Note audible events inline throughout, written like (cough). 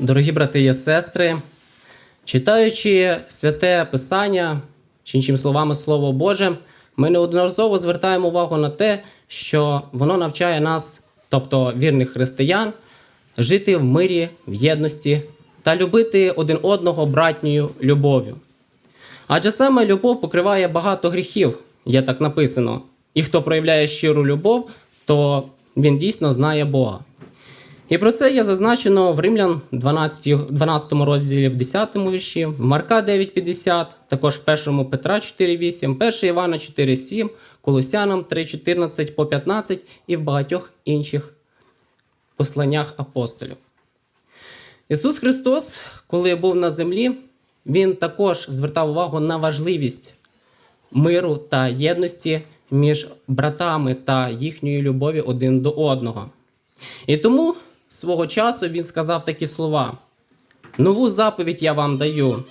Дорогі брати і сестри, читаючи святе Писання, чи іншими словами Слово Боже, ми неодноразово звертаємо увагу на те, що воно навчає нас, тобто вірних християн, жити в мирі, в єдності та любити один одного братньою любов'ю. Адже саме любов покриває багато гріхів, є так написано. І хто проявляє щиру любов, то він дійсно знає Бога. І про це є зазначено в Римлян 12, 12 розділі, в 10 вірші, в Марка 9,50, також в 1 Петра 4,8, 1 Івана 4,7, Колосянам 3,14 по 15 і в багатьох інших посланнях апостолів. Ісус Христос, коли був на землі, Він також звертав увагу на важливість миру та єдності між братами та їхньої любові один до одного. І тому свого часу він сказав такі слова: Нову заповідь я вам даю.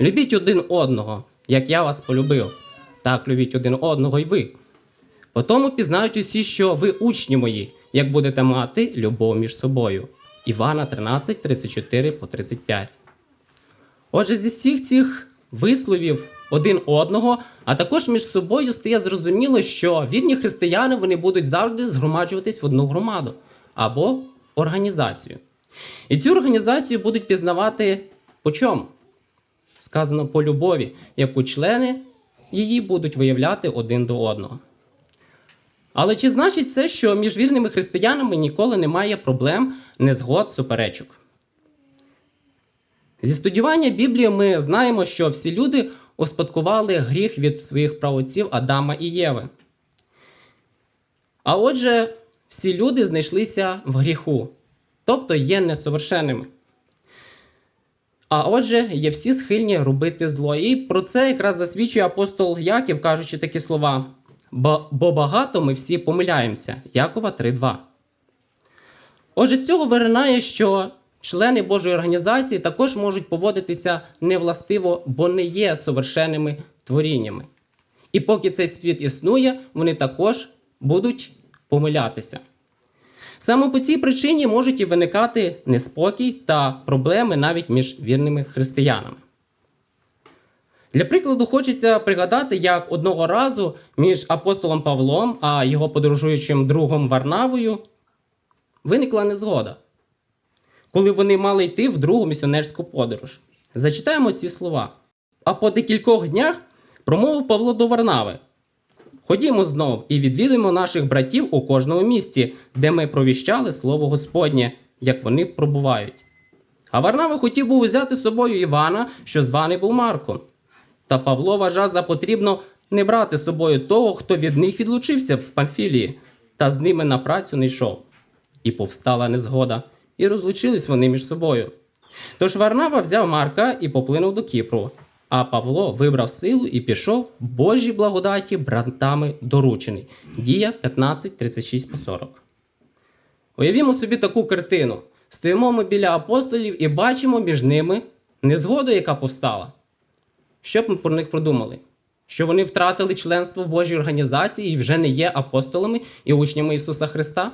Любіть один одного, як я вас полюбив. Так любіть один одного й ви. Потому пізнають усі, що ви учні мої, як будете мати любов між собою. Івана 13, 34 по 35. Отже, зі всіх цих висловів один одного, а також між собою стає зрозуміло, що вірні християни вони будуть завжди згромаджуватись в одну громаду або організацію. І цю організацію будуть пізнавати по чому? Сказано по любові, яку члени її будуть виявляти один до одного. Але чи значить це, що між вірними християнами ніколи немає проблем, незгод, суперечок? Зі студіювання Біблії ми знаємо, що всі люди успадкували гріх від своїх правоців Адама і Єви. А отже, всі люди знайшлися в гріху, тобто є несовершенними. А отже, є всі схильні робити зло. І про це якраз засвідчує апостол Яків, кажучи такі слова: бо багато ми всі помиляємося. Якова 3.2. Отже, з цього виринає, що члени Божої організації також можуть поводитися невластиво, бо не є совершенними творіннями. І поки цей світ існує, вони також будуть помилятися. Саме по цій причині можуть і виникати неспокій та проблеми навіть між вірними християнами. Для прикладу, хочеться пригадати, як одного разу між апостолом Павлом а його подорожуючим другом Варнавою виникла незгода, коли вони мали йти в другу місіонерську подорож. Зачитаємо ці слова. А по декількох днях промовив Павло до Варнави. Ходімо знов і відвідуємо наших братів у кожному місті, де ми провіщали слово Господнє, як вони пробувають. А Варнава хотів був взяти з собою Івана, що званий був Марком. Та Павло вважав за потрібно не брати з собою того, хто від них відлучився в Памфілії, та з ними на працю не йшов. І повстала незгода, і розлучились вони між собою. Тож Варнава взяв Марка і поплинув до Кіпру, а Павло вибрав силу і пішов Божій благодаті братами доручений. Дія 15, 36 по 40. Уявімо собі таку картину. Стоїмо ми біля апостолів і бачимо між ними незгоду, яка повстала. Що б ми про них продумали? Що вони втратили членство в Божій організації і вже не є апостолами і учнями Ісуса Христа?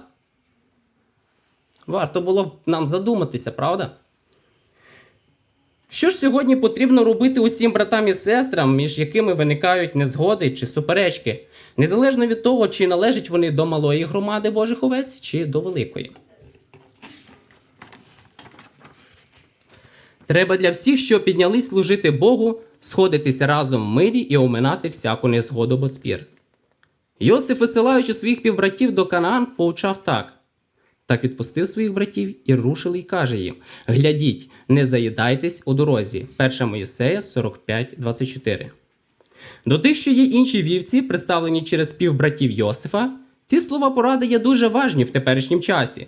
Варто було б нам задуматися, правда? Що ж сьогодні потрібно робити усім братам і сестрам, між якими виникають незгоди чи суперечки, незалежно від того, чи належать вони до малої громади Божих овець, чи до великої? Треба для всіх, що піднялись служити Богу, сходитися разом в мирі і оминати всяку незгоду бо спір. Йосиф, висилаючи своїх півбратів до Канаан, поучав так. Так відпустив своїх братів і рушили, і каже їм: Глядіть, не заїдайтесь у дорозі. 1 Моїсея 45,24. До тих, що є інші вівці, представлені через півбратів Йосифа, ці слова поради є дуже важні в теперішнім часі.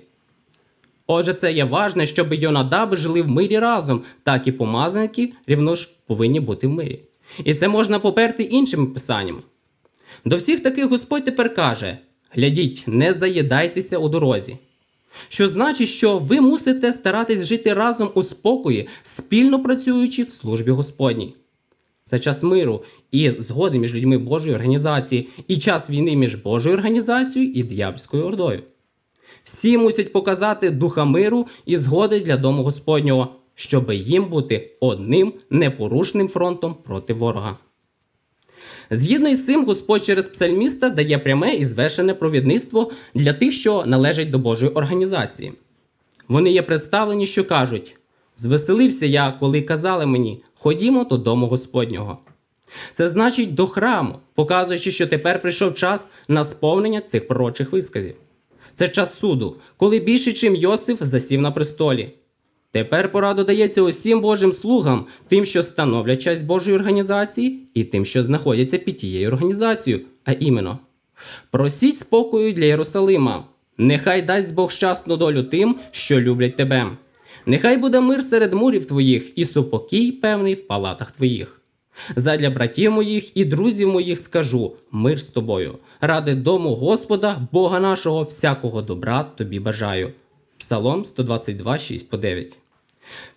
Отже, це є важне, щоб Йонадаби жили в мирі разом, так і помазаники рівно ж повинні бути в мирі. І це можна поперти іншими писаннями. До всіх таких Господь тепер каже: глядіть, не заїдайтеся у дорозі. Що значить, що ви мусите старатись жити разом у спокої, спільно працюючи в службі Господній. Це час миру і згоди між людьми Божої організації, і час війни між Божою організацією і диявольською ордою. Всі мусять показати духа миру і згоди для дому Господнього, щоби їм бути одним непорушним фронтом проти ворога. Згідно із цим, Господь через псальміста дає пряме і звершене провідництво для тих, що належать до Божої організації. Вони є представлені, що кажуть: Звеселився я, коли казали мені, ходімо до дому Господнього. Це значить до храму, показуючи, що тепер прийшов час на сповнення цих пророчих висказів. Це час суду, коли більше, чим Йосиф засів на престолі. Тепер пора додається усім Божим слугам, тим, що становлять часть Божої організації, і тим, що знаходяться під тією організацією, а іменно. Просіть спокою для Єрусалима. Нехай дасть Бог щасну долю тим, що люблять тебе. Нехай буде мир серед мурів твоїх і супокій певний в палатах твоїх. Задля братів моїх і друзів моїх скажу мир з тобою. Ради дому Господа, Бога нашого, всякого добра тобі бажаю. Псалом 122, 6 по 9.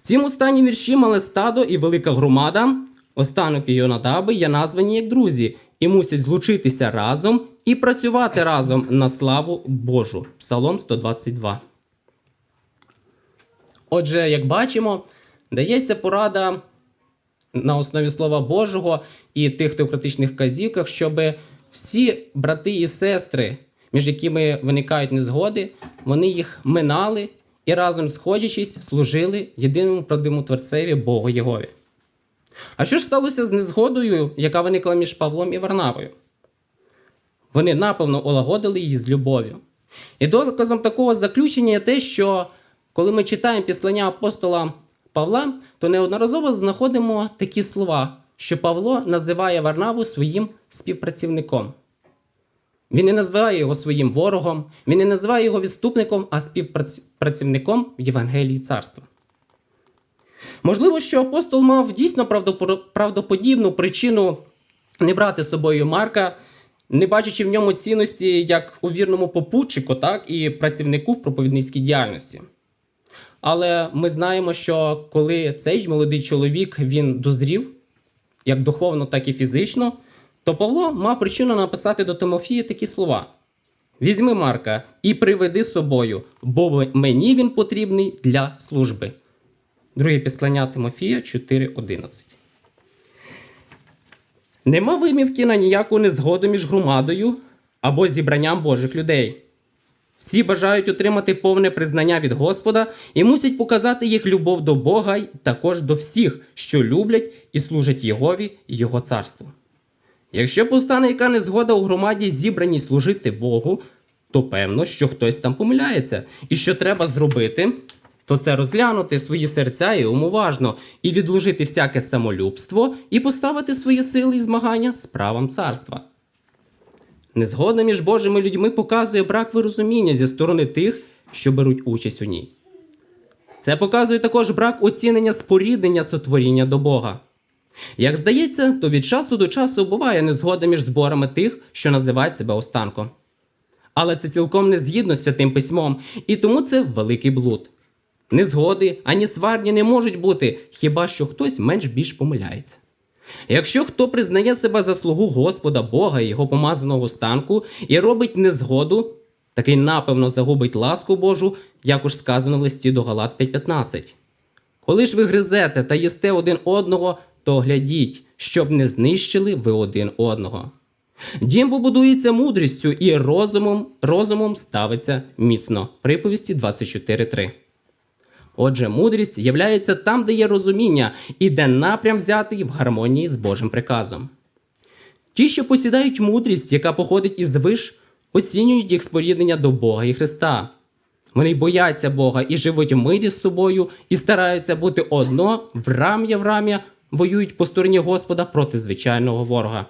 В цім останні вірші мале стадо і велика громада, останок Йонадаби є названі як друзі, і мусять злучитися разом і працювати разом на славу Божу. Псалом 122. Отже, як бачимо, дається порада на основі Слова Божого і тих теократичних вказівках, щоб всі брати і сестри, між якими виникають незгоди, вони їх минали і разом сходячись служили єдиному правдивому творцеві Богу Єгові. А що ж сталося з незгодою, яка виникла між Павлом і Варнавою? Вони напевно олагодили її з любов'ю. І доказом такого заключення є те, що коли ми читаємо післання апостола Павла, то неодноразово знаходимо такі слова, що Павло називає Варнаву своїм співпрацівником. Він не називає його своїм ворогом, він не називає його відступником, а співпрацівником в Євангелії царства. Можливо, що апостол мав дійсно правдоподібну причину не брати з собою Марка, не бачачи в ньому цінності як у вірному попутчику, так і працівнику в проповідницькій діяльності. Але ми знаємо, що коли цей молодий чоловік він дозрів, як духовно, так і фізично, то Павло мав причину написати до Тимофія такі слова: Візьми Марка і приведи з собою, бо мені він потрібний для служби. Друге післання Тимофія 4.11. Нема вимівки на ніяку незгоду між громадою або зібранням Божих людей. Всі бажають отримати повне признання від Господа і мусять показати їх любов до Бога і також до всіх, що люблять і служать Єгові і Його царству. Якщо постане яка незгода у громаді зібраній служити Богу, то певно, що хтось там помиляється, і що треба зробити, то це розглянути свої серця і умуважно, і відложити всяке самолюбство, і поставити свої сили і змагання з правом царства. Незгода між Божими людьми показує брак вирозуміння зі сторони тих, що беруть участь у ній. Це показує також брак оцінення споріднення сотворіння до Бога. Як здається, то від часу до часу буває незгода між зборами тих, що називають себе останком. Але це цілком не згідно з святим письмом, і тому це великий блуд. Незгоди ані сварні не можуть бути, хіба що хтось менш більш помиляється. Якщо хто признає себе заслугу Господа Бога і його помазаного станку і робить незгоду, такий напевно загубить ласку Божу, як уж сказано в листі до Галат 5.15. Коли ж ви гризете та їсте один одного, то глядіть, щоб не знищили ви один одного. Дім побудується мудрістю і розумом розумом ставиться міцно. Приповісті 24.3. Отже, мудрість являється там, де є розуміння, і де напрям взятий в гармонії з Божим приказом. Ті, що посідають мудрість, яка походить із виш, оцінюють їх споріднення до Бога і Христа. Вони бояться Бога і живуть в мирі з собою, і стараються бути одно в рам'я в рам'я, воюють по стороні Господа проти звичайного ворога.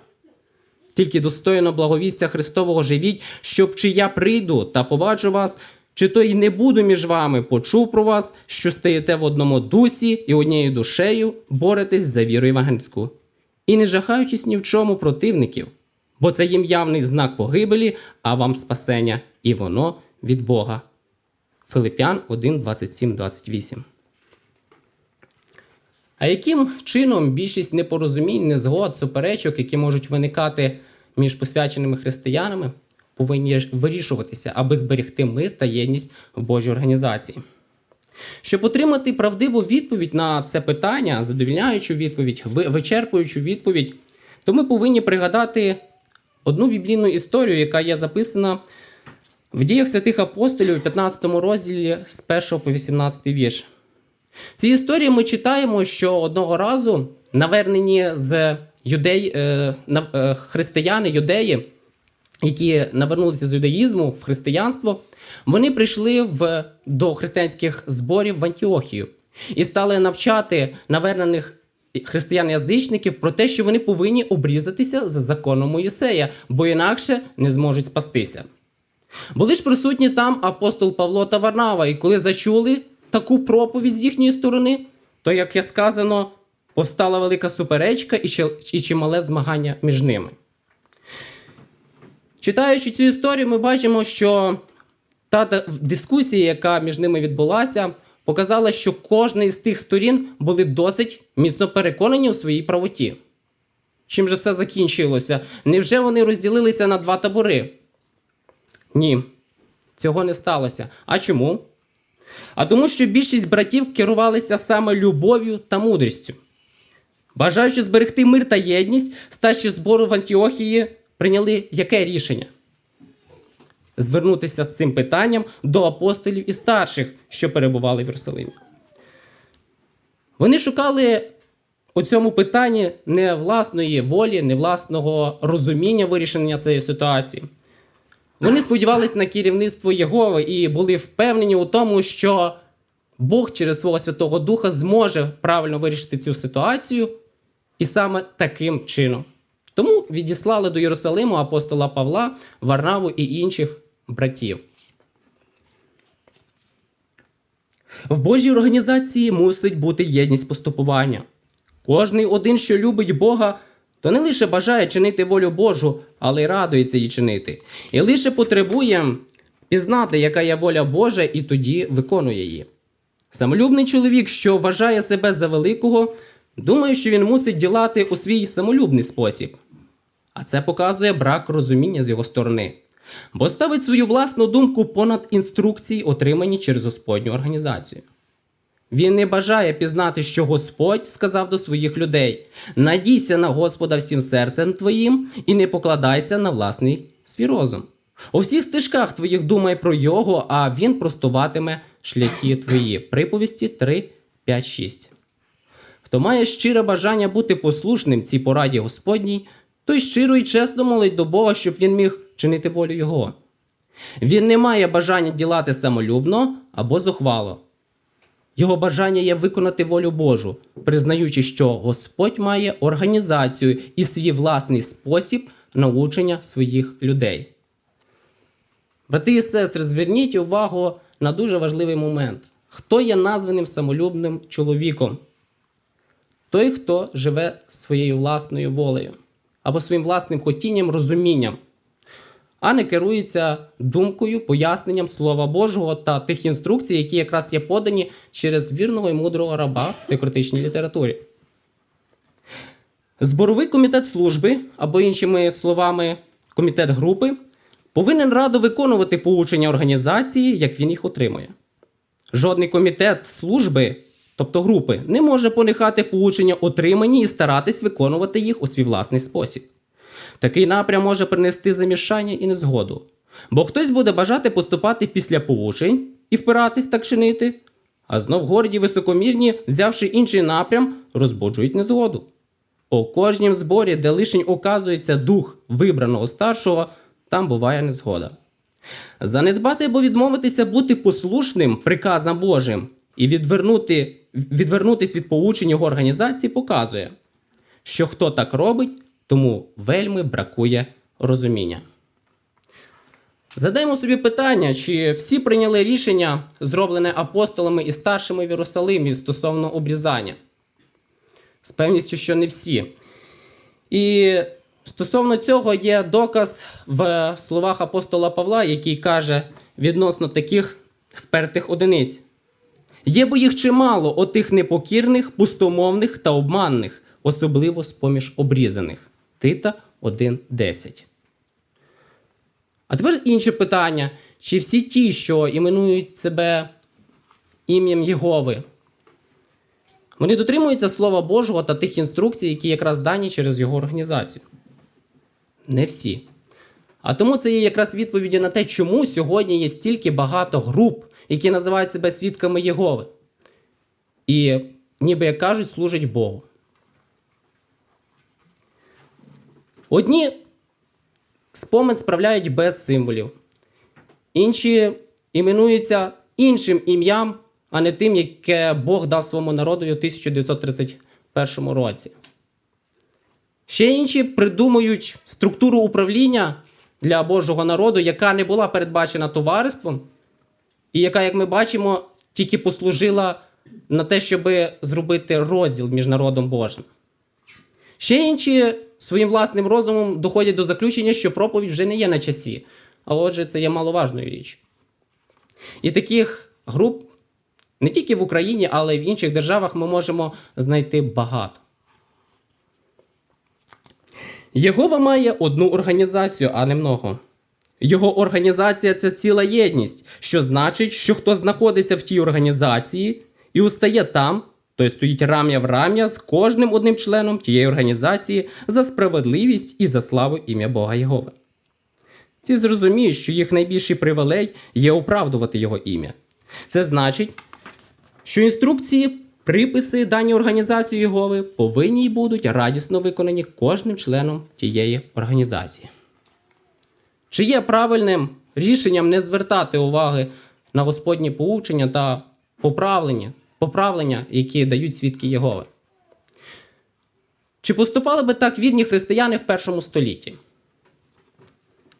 Тільки достойно благовістя Христового живіть, щоб чи я прийду та побачу вас, чи то й не буду між вами, почув про вас, що стаєте в одному дусі і однією душею боретесь за віру євангельську, і не жахаючись ні в чому противників, бо це їм явний знак погибелі, а вам спасення, і воно від Бога. Филип'ян 1, 27, 28. А яким чином більшість непорозумінь, незгод, суперечок, які можуть виникати між посвяченими християнами, повинні вирішуватися, аби зберегти мир та єдність в Божій організації. Щоб отримати правдиву відповідь на це питання, задовільняючу відповідь, вичерпуючу відповідь, то ми повинні пригадати одну біблійну історію, яка є записана в діях святих апостолів у 15 розділі з 1 по 18 вірш. В цій історії ми читаємо, що одного разу навернені з юдей, е, е, християни, юдеї, які навернулися з юдаїзму в християнство, вони прийшли в, до християнських зборів в Антіохію і стали навчати навернених християн-язичників про те, що вони повинні обрізатися за законом Моїсея, бо інакше не зможуть спастися. Були ж присутні там апостол Павло та Варнава, і коли зачули таку проповідь з їхньої сторони, то, як я сказано, повстала велика суперечка і чимале змагання між ними. Читаючи цю історію, ми бачимо, що та дискусія, яка між ними відбулася, показала, що кожна із тих сторін були досить міцно переконані у своїй правоті. Чим же все закінчилося? Невже вони розділилися на два табори? Ні, цього не сталося. А чому? А тому, що більшість братів керувалися саме любов'ю та мудрістю. Бажаючи зберегти мир та єдність, старші збору в Антіохії прийняли яке рішення? Звернутися з цим питанням до апостолів і старших, що перебували в Єрусалимі. Вони шукали у цьому питанні не власної волі, не власного розуміння вирішення цієї ситуації. Вони сподівалися на керівництво Єгови і були впевнені у тому, що Бог через свого Святого Духа зможе правильно вирішити цю ситуацію, і саме таким чином. Тому відіслали до Єрусалиму апостола Павла, Варнаву і інших братів. В Божій організації мусить бути єдність поступування. Кожний один, що любить Бога, то не лише бажає чинити волю Божу, але й радується її чинити. І лише потребує пізнати, яка є воля Божа, і тоді виконує її. Самолюбний чоловік, що вважає себе за великого, думає, що він мусить ділати у свій самолюбний спосіб. А це показує брак розуміння з його сторони, бо ставить свою власну думку понад інструкції, отримані через Господню організацію. Він не бажає пізнати, що Господь сказав до своїх людей: надійся на Господа всім серцем твоїм і не покладайся на власний свій розум. У всіх стежках твоїх думай про його, а він простуватиме шляхи твої. Приповісті 3, 5, 6. Хто має щире бажання бути послушним цій пораді Господній, той щиро і чесно молить до Бога, щоб він міг чинити волю Його. Він не має бажання ділати самолюбно або зухвало. Його бажання є виконати волю Божу, признаючи, що Господь має організацію і свій власний спосіб научення своїх людей. Брати і сестри, зверніть увагу на дуже важливий момент. Хто є названим самолюбним чоловіком? Той, хто живе своєю власною волею або своїм власним хотінням, розумінням, а не керується думкою, поясненням Слова Божого та тих інструкцій, які якраз є подані через вірного і мудрого раба в теократичній літературі. Зборовий комітет служби, або іншими словами, комітет групи, повинен радо виконувати поучення організації, як він їх отримує. Жодний комітет служби, тобто групи, не може понехати поучення отримані і старатись виконувати їх у свій власний спосіб. Такий напрям може принести замішання і незгоду. Бо хтось буде бажати поступати після поучень і впиратись так чинити, а знов горді високомірні, взявши інший напрям, розбуджують незгоду. У кожнім зборі, де лишень указується дух вибраного старшого, там буває незгода. Занедбати або відмовитися бути послушним приказам Божим і відвернути, відвернутись від поучень його організації показує, що хто так робить, тому вельми бракує розуміння. Задаймо собі питання, чи всі прийняли рішення, зроблене апостолами і старшими в Єрусалимі стосовно обрізання? З певністю, що не всі. І стосовно цього є доказ в словах апостола Павла, який каже відносно таких впертих одиниць. Є бо їх чимало отих непокірних, пустомовних та обманних, особливо з поміж обрізаних. Тита 1.10. А тепер інше питання: чи всі ті, що іменують себе ім'ям Єгови, вони дотримуються Слова Божого та тих інструкцій, які якраз дані через його організацію? Не всі. А тому це є якраз відповіді на те, чому сьогодні є стільки багато груп, які називають себе свідками Єгови. І, ніби як кажуть, служать Богу. Одні спомин справляють без символів, інші іменуються іншим ім'ям, а не тим, яке Бог дав своєму народу у 1931 році. Ще інші придумують структуру управління для Божого народу, яка не була передбачена товариством, і яка, як ми бачимо, тільки послужила на те, щоб зробити розділ між народом Божим. Ще інші своїм власним розумом доходять до заключення, що проповідь вже не є на часі, а отже, це є маловажною річ. І таких груп не тільки в Україні, але й в інших державах ми можемо знайти багато. Єгова має одну організацію, а не много. Його організація це ціла єдність, що значить, що хто знаходиться в тій організації і устає там, той стоїть рам'я в рам'я з кожним одним членом тієї організації за справедливість і за славу ім'я Бога Єгови. Ці зрозуміють, що їх найбільший привілей є оправдувати його ім'я. Це значить, що інструкції, приписи дані організації Єгови повинні й будуть радісно виконані кожним членом тієї організації. Чи є правильним рішенням не звертати уваги на Господні поучення та поправлення, поправлення, які дають свідки Єгови? Чи поступали би так вірні християни в першому столітті?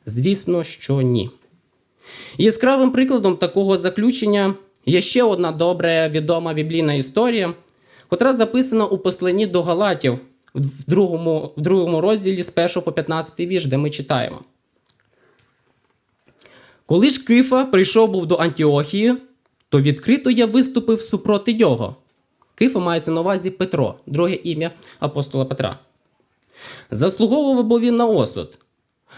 Звісно, що ні. Яскравим прикладом такого заключення є ще одна добре відома біблійна історія, котра записана у посланні до Галатів в другому, в другому розділі з 1 по 15 вірш, де ми читаємо. Коли ж Кифа прийшов був до Антіохії, то відкрито я виступив супроти нього. Кифа мається на увазі Петро, друге ім'я апостола Петра. Заслуговував бо він на осуд,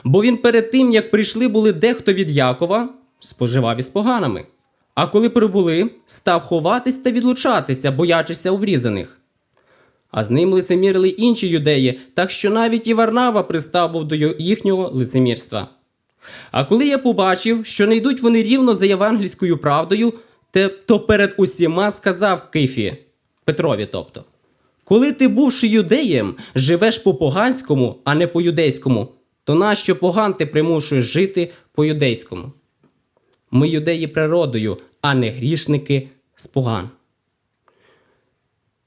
бо він перед тим, як прийшли були дехто від Якова, споживав із поганими. А коли прибули, став ховатись та відлучатися, боячися обрізаних. А з ним лицемірили інші юдеї, так що навіть і Варнава пристав був до їхнього лицемірства. А коли я побачив, що не йдуть вони рівно за євангельською правдою, то перед усіма сказав Кифі, Петрові, тобто. Коли ти, бувши юдеєм, живеш по поганському, а не по юдейському, то нащо поган ти примушуєш жити по юдейському? Ми юдеї природою, а не грішники з поган.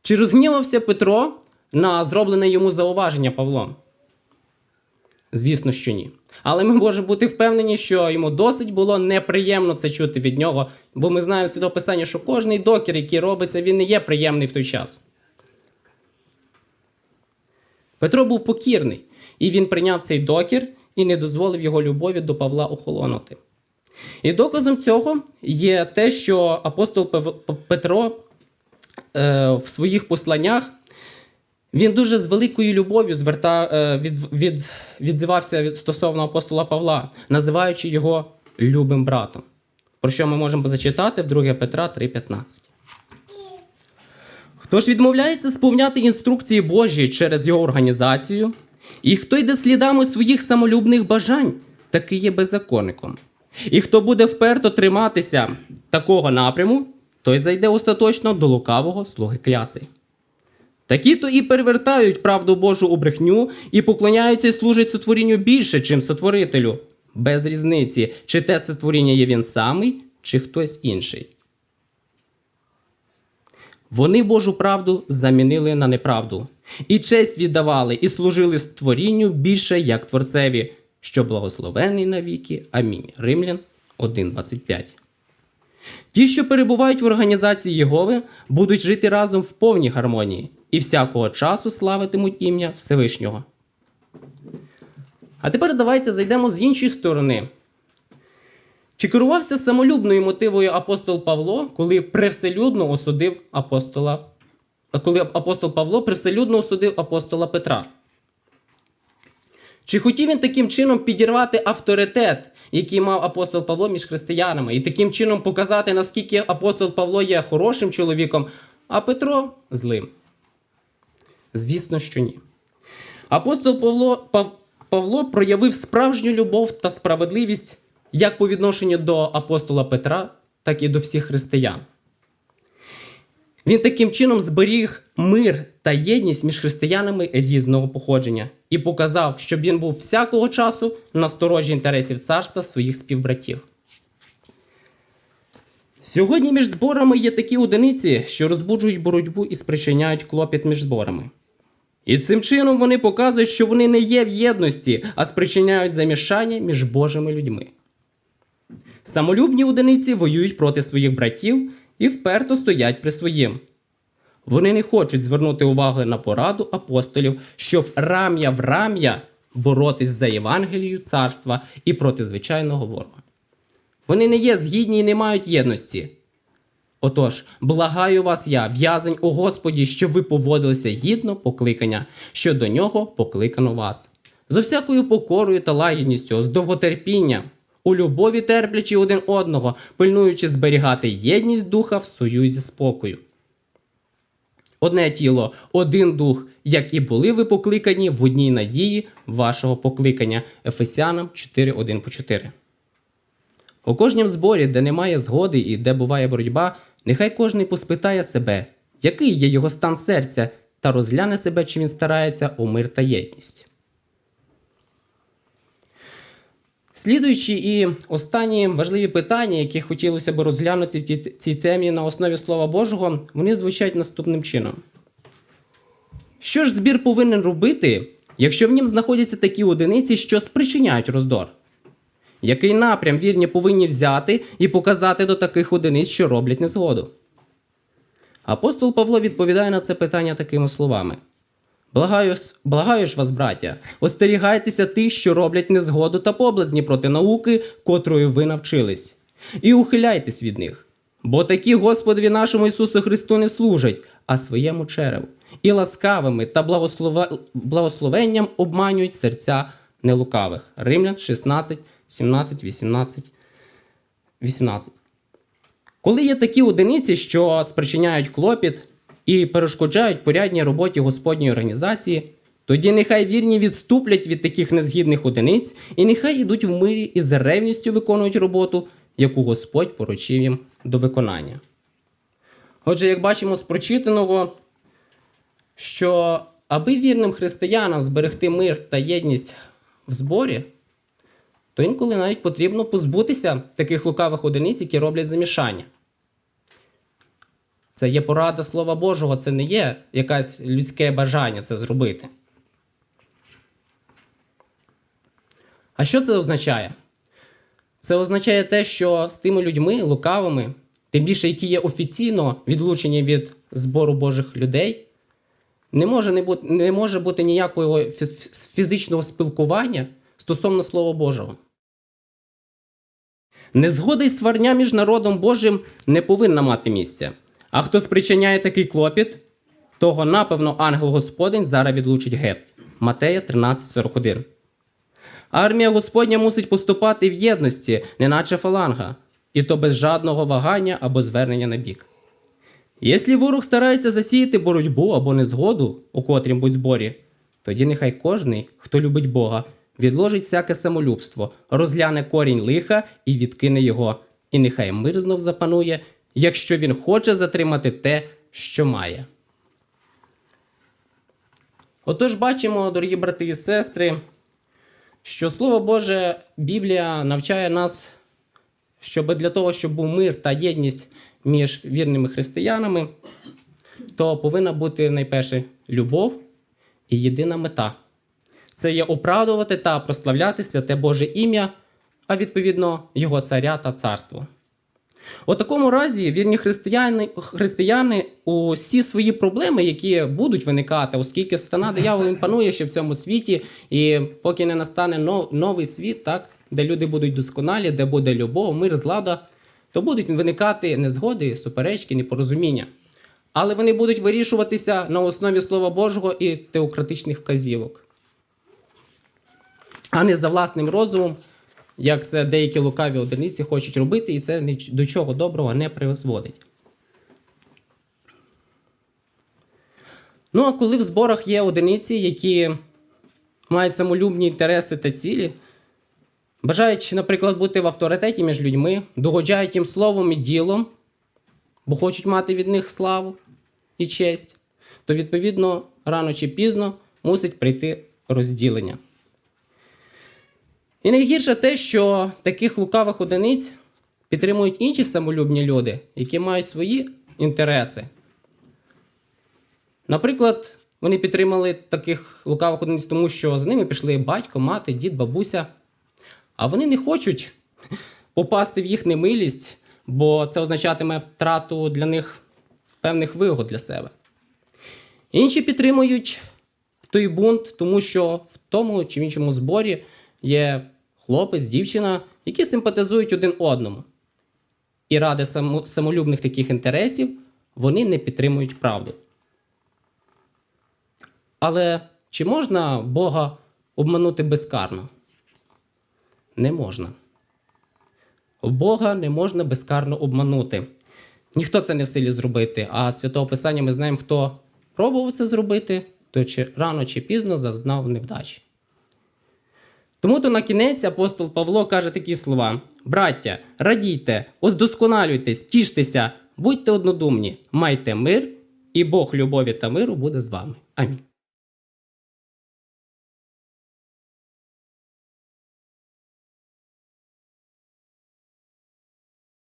Чи розгнівався Петро на зроблене йому зауваження Павлом? Звісно, що ні. Але ми можемо бути впевнені, що йому досить було неприємно це чути від нього, бо ми знаємо з Святого Писання, що кожний докір, який робиться, він не є приємний в той час. Петро був покірний, і він прийняв цей докір і не дозволив його любові до Павла охолонути. І доказом цього є те, що апостол Петро е, в своїх посланнях він дуже з великою любов'ю зверта, е, від, від, відзивався від, стосовно апостола Павла, називаючи його любим братом. Про що ми можемо зачитати в 2 Петра 3,15. Хто ж відмовляється сповняти інструкції Божі через його організацію, і хто йде слідами своїх самолюбних бажань, такий є беззаконником. І хто буде вперто триматися такого напряму, той зайде остаточно до лукавого слуги кляси. Такі то і перевертають правду Божу у брехню і поклоняються і служать сотворінню більше, чим сотворителю, без різниці, чи те сотворіння є він самий, чи хтось інший. Вони Божу правду замінили на неправду, і честь віддавали, і служили створінню більше, як творцеві, що благословений навіки. Амінь. Римлян 1.25. Ті, що перебувають в організації Єгови, будуть жити разом в повній гармонії і всякого часу славитимуть ім'я Всевишнього. А тепер давайте зайдемо з іншої сторони. Чи керувався самолюбною мотивою апостол Павло, коли привселюдно осудив апостола, коли апостол Павло привселюдно осудив апостола Петра? Чи хотів він таким чином підірвати авторитет, який мав апостол Павло між християнами, і таким чином показати, наскільки апостол Павло є хорошим чоловіком, а Петро злим? Звісно, що ні. Апостол Павло, Пав, Павло проявив справжню любов та справедливість як по відношенню до апостола Петра, так і до всіх християн. Він таким чином зберіг мир та єдність між християнами різного походження і показав, щоб він був всякого часу на сторожі інтересів царства своїх співбратів. Сьогодні між зборами є такі одиниці, що розбуджують боротьбу і спричиняють клопіт між зборами. І цим чином вони показують, що вони не є в єдності, а спричиняють замішання між Божими людьми. Самолюбні одиниці воюють проти своїх братів і вперто стоять при своїм. Вони не хочуть звернути увагу на пораду апостолів, щоб рам'я в рам'я боротись за Євангелією царства і проти звичайного ворога. Вони не є згідні і не мають єдності. Отож, благаю вас я, в'язень у Господі, щоб ви поводилися гідно покликання, що до нього покликано вас. З всякою покорою та лагідністю, з довготерпінням, у любові терплячи один одного, пильнуючи зберігати єдність духа в союзі спокою. Одне тіло, один дух, як і були ви покликані в одній надії вашого покликання. Ефесянам 4, 1 по 4. У кожнім зборі, де немає згоди і де буває боротьба, нехай кожний поспитає себе, який є його стан серця, та розгляне себе, чи він старається у мир та єдність. Слідуючі і останні важливі питання, які хотілося б розглянути в цій темі на основі Слова Божого, вони звучать наступним чином. Що ж збір повинен робити, якщо в нім знаходяться такі одиниці, що спричиняють роздор? Який напрям вірні повинні взяти і показати до таких одиниць, що роблять незгоду? Апостол Павло відповідає на це питання такими словами: Благаю, благаю ж вас, браття, остерігайтеся тих, що роблять незгоду та поблазні проти науки, котрою ви навчились, і ухиляйтесь від них. Бо такі Господові нашому Ісусу Христу не служать, а своєму череву, і ласкавими та благослове- благословенням обманюють серця нелукавих. Римлян 16, 17, 18, 18. Коли є такі одиниці, що спричиняють клопіт і перешкоджають порядній роботі Господньої організації, тоді нехай вірні відступлять від таких незгідних одиниць і нехай йдуть в мирі і з ревністю виконують роботу, яку Господь поручив їм до виконання. Отже, як бачимо з прочитаного, що аби вірним християнам зберегти мир та єдність в зборі, то інколи навіть потрібно позбутися таких лукавих одиниць, які роблять замішання. Це є порада Слова Божого, це не є якесь людське бажання це зробити. А що це означає? Це означає те, що з тими людьми лукавими, тим більше, які є офіційно відлучені від збору Божих людей, не може, не бути, не може бути ніякого фізичного спілкування стосовно Слова Божого. Незгода й сварня між народом Божим не повинна мати місця. А хто спричиняє такий клопіт, того напевно ангел Господень зараз відлучить геть. Матея 13,41. Армія Господня мусить поступати в єдності, неначе фаланга, і то без жадного вагання або звернення на бік. Якщо ворог старається засіяти боротьбу або незгоду у котрім будь зборі, тоді нехай кожний, хто любить Бога, відложить всяке самолюбство, розгляне корінь лиха і відкине його, і нехай мир знов запанує, якщо він хоче затримати те, що має. Отож, бачимо, дорогі брати і сестри, що Слово Боже, Біблія навчає нас, щоб для того, щоб був мир та єдність між вірними християнами, то повинна бути найперше любов і єдина мета. Це є оправдувати та прославляти святе Боже ім'я, а відповідно Його царя та царство. У такому разі вірні християни, християни усі свої проблеми, які будуть виникати, оскільки сатана (laughs) диявол він панує ще в цьому світі, і поки не настане новий світ, так, де люди будуть досконалі, де буде любов, мир, злада, то будуть виникати незгоди, суперечки, непорозуміння. Але вони будуть вирішуватися на основі Слова Божого і теократичних вказівок. а не за власним розумом, як це деякі лукаві одиниці хочуть робити, і це до чого доброго не призводить. Ну, а коли в зборах є одиниці, які мають самолюбні інтереси та цілі, бажають, наприклад, бути в авторитеті між людьми, догоджають їм словом і ділом, бо хочуть мати від них славу і честь, то відповідно рано чи пізно мусить прийти розділення. І найгірше те, що таких лукавих одиниць підтримують інші самолюбні люди, які мають свої інтереси. Наприклад, вони підтримали таких лукавих одиниць, тому що з ними пішли батько, мати, дід, бабуся. А вони не хочуть (laughs) попасти в їх немилість, бо це означатиме втрату для них певних вигод для себе. Інші підтримують той бунт, тому що в тому чи в іншому зборі є хлопець, дівчина, які симпатизують один одному. І ради само- самолюбних таких інтересів вони не підтримують правду. Але чи можна Бога обманути безкарно? Не можна. Бога не можна безкарно обманути. Ніхто це не в силі зробити, а святого Писання ми знаємо, хто пробував це зробити, то чи рано чи пізно зазнав невдачі. Тому то на кінець апостол Павло каже такі слова: Браття, радійте, оздосконалюйтесь, тіштеся, будьте однодумні, майте мир, і Бог любові та миру буде з вами. Амінь.